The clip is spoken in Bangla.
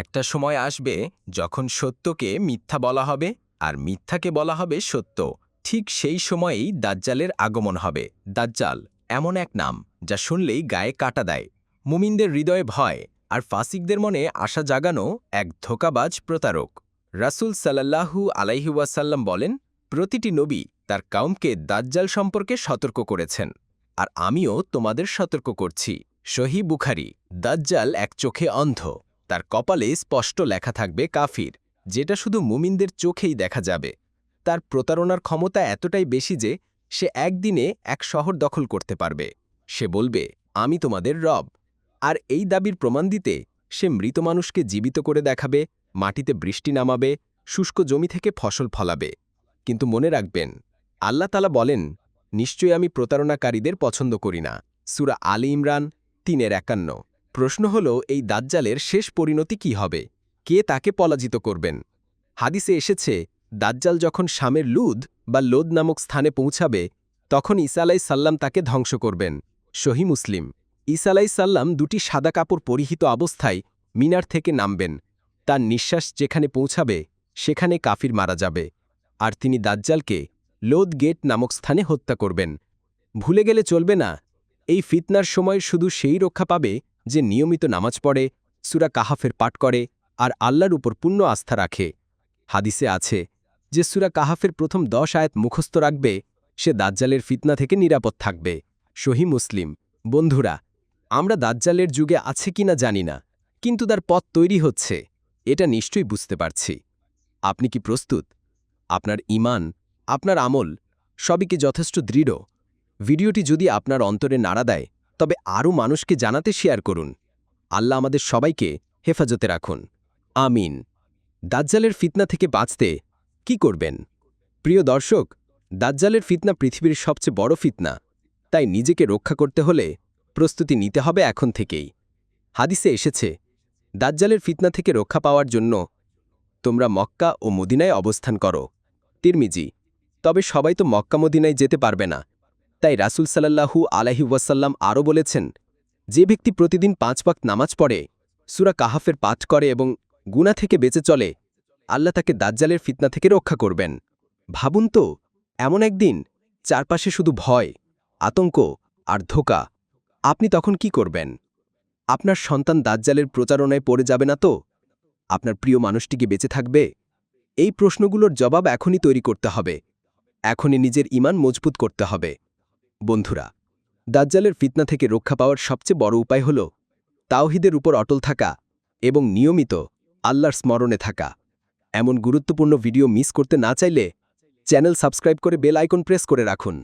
একটা সময় আসবে যখন সত্যকে মিথ্যা বলা হবে আর মিথ্যাকে বলা হবে সত্য। ঠিক সেই সময়েই দাজ্জালের আগমন হবে। দাজ্জাল এমন এক নাম যা শুনলেই গায়ে কাটা দেয়। মুমিনদের হৃদয়ে ভয় আর ফাসিকদের মনে আশা জাগানো এক ধোকাবাজ প্রতারক। রাসূল সাল্লাল্লাহু আলাইহি ওয়াসাল্লাম বলেন, প্রতিটি নবী তার কাউমকে দাজ্জাল সম্পর্কে সতর্ক করেছেন আর আমিও তোমাদের সতর্ক করছি। সহি বুখারি, দাজ্জাল এক চোখে অন্ধ। তার কপালে স্পষ্ট লেখা থাকবে কাফির, যেটা শুধু মুমিনদের চোখেই দেখা যাবে। তার প্রতারণার ক্ষমতা এতটাই বেশি যে সে একদিনে এক শহর দখল করতে পারবে। সে বলবে, আমি তোমাদের রব। আর এই দাবির প্রমাণ দিতে সে মৃত মানুষকে জীবিত করে দেখাবে, মাটিতে বৃষ্টি নামাবে, শুষ্ক জমি থেকে ফসল ফলাবে। কিন্তু মনে রাখবেন, আল্লাহ তালা বলেন, নিশ্চয়ই আমি প্রতারণাকারীদের পছন্দ করি না। সুরা আলী ইমরান তিনের একান্ন। প্রশ্ন হল, এই দাজ্জালের শেষ পরিণতি কি হবে? কে তাকে পলাজিত করবেন? হাদিসে এসেছে, দাজ্জাল যখন শামের লুদ বা লোদ নামক স্থানে পৌঁছাবে, তখন ঈসা আলাই সাল্লাম তাকে ধ্বংস করবেন। সহি মুসলিম। ঈসা আলাই সাল্লাম দুটি সাদা কাপড় পরিহিত অবস্থায় মিনার থেকে নামবেন। তার নিঃশ্বাস যেখানে পৌঁছাবে, সেখানে কাফির মারা যাবে। আর তিনি দাজ্জালকে লোদ গেট নামক স্থানে হত্যা করবেন। ভুলে গেলে চলবে না, এই ফিতনার সময় শুধু সেই রক্ষা পাবে যে নিয়মিত নামাজ পড়ে, সুরা কাহাফের পাঠ করে আর আল্লাহর উপর পূর্ণ আস্থা রাখে। হাদিসে আছে যে সুরা কাহাফের প্রথম দশ আয়াত মুখস্থ রাখবে, সে দাজ্জালের ফিতনা থেকে নিরাপদ থাকবে। সহি মুসলিম। বন্ধুরা, আমরা দাজ্জালের যুগে আছে কিনা জানি না, কিন্তু তার পথ তৈরি হচ্ছে, এটা নিশ্চয়ই বুঝতে পারছি। আপনি কি প্রস্তুত? আপনার ইমান আপনার আমল, সবই কি যথেষ্ট দৃঢ়? ভিডিওটি যদি আপনার অন্তরে নাড়া দেয় তবে আরও মানুষকে জানাতে শেয়ার করুন। আল্লাহ আমাদের সবাইকে হেফাজতে রাখুন। আমিন। দাজ্জালের ফিতনা থেকে বাঁচতে কি করবেন? প্রিয় দর্শক, দাজ্জালের ফিতনা পৃথিবীর সবচেয়ে বড় ফিতনা। তাই নিজেকে রক্ষা করতে হলে প্রস্তুতি নিতে হবে এখন থেকেই। হাদিসে এসেছে, দাজ্জালের ফিতনা থেকে রক্ষা পাওয়ার জন্য তোমরা মক্কা ও মদিনায় অবস্থান করো। তিরমিজি, তবে সবাই তো মক্কা মদিনায় যেতে পারবে না। তাই রাসুল সাল্লাহু আলাহি ওয়াসাল্লাম আরও বলেছেন, যে ব্যক্তি প্রতিদিন পাঁচ পাক নামাজ পড়ে, সুরা কাহাফের পাঠ করে এবং গুণা থেকে বেঁচে চলে, আল্লাহ তাকে দাজ্জালের ফিতনা থেকে রক্ষা করবেন। ভাবুন তো, এমন একদিন চারপাশে শুধু ভয়, আতঙ্ক আর ধোকা, আপনি তখন কি করবেন? আপনার সন্তান দাজ্জালের প্রচারণায় পড়ে যাবে না তো? আপনার প্রিয় মানুষটিকে বেঁচে থাকবে? এই প্রশ্নগুলোর জবাব এখনই তৈরি করতে হবে। এখনই নিজের ইমান মজবুত করতে হবে। বন্ধুরা, দাজ্জালের ফিতনা থেকে রক্ষা পাওয়ার সবচেয়ে বড় উপায় হল তাওহিদের উপর অটল থাকা এবং নিয়মিত আল্লাহর স্মরণে থাকা। এমন গুরুত্বপূর্ণ ভিডিও মিস করতে না চাইলে চ্যানেল সাবস্ক্রাইব করে বেল আইকন প্রেস করে রাখুন।